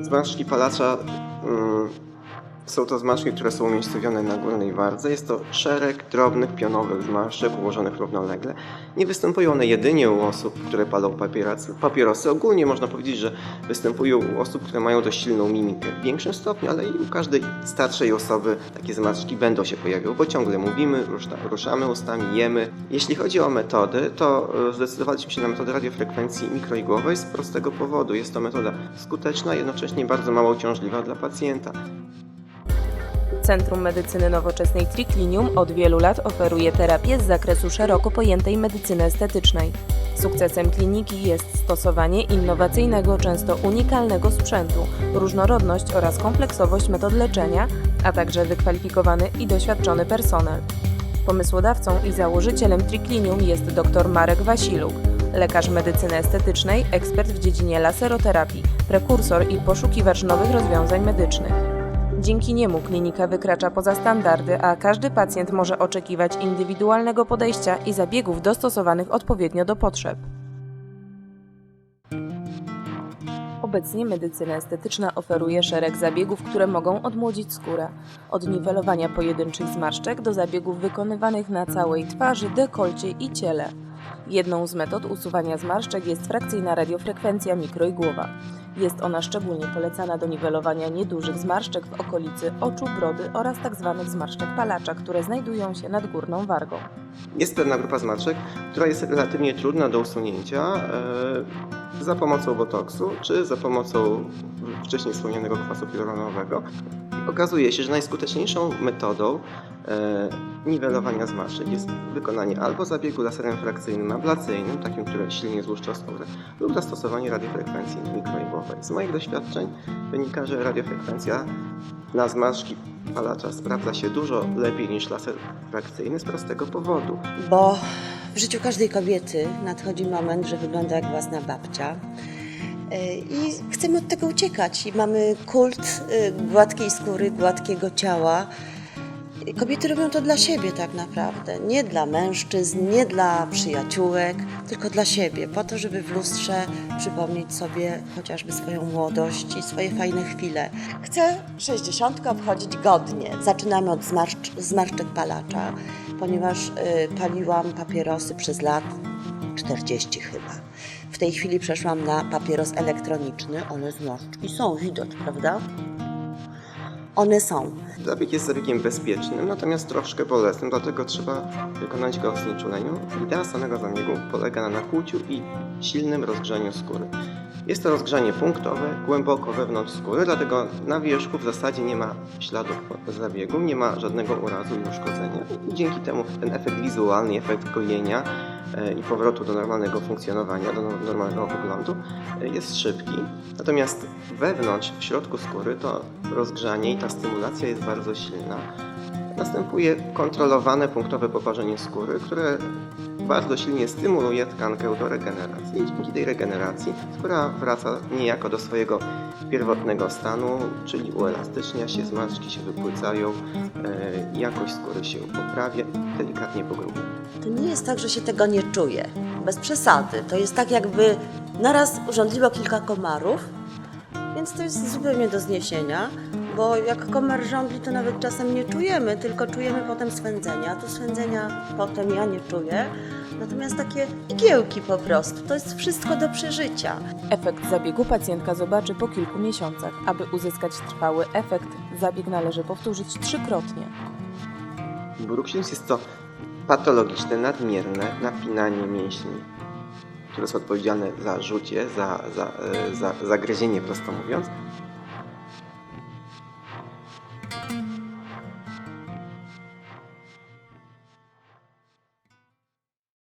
Zmarszczki palacza mm, są to zmarszczki, które są umiejscowione na górnej wardze. Jest to szereg drobnych pionowych zmarszczek ułożonych równolegle. Nie występują one jedynie u osób, które palą papierosy. Ogólnie można powiedzieć, że występują u osób, które mają dość silną mimikę w większym stopniu, ale i u każdej starszej osoby takie zmarszczki będą się pojawiały, bo ciągle mówimy, rusza- ruszamy ustami, jemy. Jeśli chodzi o metody, to e, zdecydowaliśmy się na metodę radiofrekwencji mikroigłowej z prostego powodu. Jest to metoda skuteczna, jednocześnie bardzo mało uciążliwa dla pacjenta. Centrum Medycyny Nowoczesnej Triclinium od wielu lat oferuje terapię z zakresu szeroko pojętej medycyny estetycznej. Sukcesem kliniki jest stosowanie innowacyjnego, często unikalnego sprzętu, różnorodność oraz kompleksowość metod leczenia, a także wykwalifikowany i doświadczony personel. Pomysłodawcą i założycielem Triclinium jest dr Marek Wasiluk, lekarz medycyny estetycznej, ekspert w dziedzinie laseroterapii, prekursor i poszukiwacz nowych rozwiązań medycznych. Dzięki niemu klinika wykracza poza standardy, a każdy pacjent może oczekiwać indywidualnego podejścia i zabiegów dostosowanych odpowiednio do potrzeb. Obecnie medycyna estetyczna oferuje szereg zabiegów, które mogą odmłodzić skórę. Od niwelowania pojedynczych zmarszczek do zabiegów wykonywanych na całej twarzy, dekolcie i ciele. Jedną z metod usuwania zmarszczek jest frakcyjna radiofrekwencja mikroigłowa. Jest ona szczególnie polecana do niwelowania niedużych zmarszczek w okolicy oczu, brody oraz tzw. zmarszczek palacza, które znajdują się nad górną wargą. Jest pewna grupa zmarszczek, która jest relatywnie trudna do usunięcia e, za pomocą botoksu czy za pomocą wcześniej wspomnianego kwasu hialuronowego. Okazuje się, że najskuteczniejszą metodą e, niwelowania zmarszczek jest wykonanie albo zabiegu laserem frakcyjnym ablacyjnym, takim, który silnie złuszcza skórę, lub zastosowanie radiofrekwencji mikroigłowej. Z moich doświadczeń wynika, że radiofrekwencja na zmarszczki palacza sprawdza się dużo lepiej niż laser frakcyjny z prostego powodu. Bo w życiu każdej kobiety nadchodzi moment, że wygląda jak własna babcia. Yy, I chcemy od tego uciekać. I mamy kult yy, gładkiej skóry, gładkiego ciała. Kobiety robią to dla siebie tak naprawdę. Nie dla mężczyzn, nie dla przyjaciółek, tylko dla siebie. Po to, żeby w lustrze przypomnieć sobie chociażby swoją młodość i swoje fajne chwile. Chcę 60 obchodzić godnie. Zaczynamy od zmarszcz, zmarszczek palacza, ponieważ y, paliłam papierosy przez lat 40 chyba. W tej chwili przeszłam na papieros elektroniczny. One zmarszczki są, widać, prawda? One są. Zabieg jest zabiegiem bezpiecznym, natomiast troszkę bolesnym, dlatego trzeba wykonać go w znieczuleniu. Idea samego zabiegu polega na nakłuciu i silnym rozgrzaniu skóry. Jest to rozgrzanie punktowe, głęboko wewnątrz skóry, dlatego na wierzchu w zasadzie nie ma śladów zabiegu, nie ma żadnego urazu i uszkodzenia. I dzięki temu ten efekt wizualny, efekt gojenia i powrotu do normalnego funkcjonowania, do no- normalnego wyglądu e, jest szybki. Natomiast wewnątrz, w środku skóry to rozgrzanie i ta stymulacja jest bardzo silna. Następuje kontrolowane punktowe poparzenie skóry, które bardzo silnie stymuluje tkankę do regeneracji. I dzięki tej regeneracji skóra wraca niejako do swojego pierwotnego stanu, czyli uelastycznia się, zmarszczki się wypłycają, e, jakość skóry się poprawia delikatnie pogrubia. To nie jest tak, że się tego nie czuje. Bez przesady. To jest tak, jakby naraz urządliło kilka komarów, więc to jest zupełnie do zniesienia, bo jak komar żądli, to nawet czasem nie czujemy, tylko czujemy potem swędzenia. Tu swędzenia potem ja nie czuję, natomiast takie igiełki po prostu. To jest wszystko do przeżycia. Efekt zabiegu pacjentka zobaczy po kilku miesiącach. Aby uzyskać trwały efekt, zabieg należy powtórzyć trzykrotnie. Bruxizm jest to patologiczne, nadmierne napinanie mięśni, które są odpowiedzialne za rzucie, za, za, e, za zagryzienie, prosto mówiąc,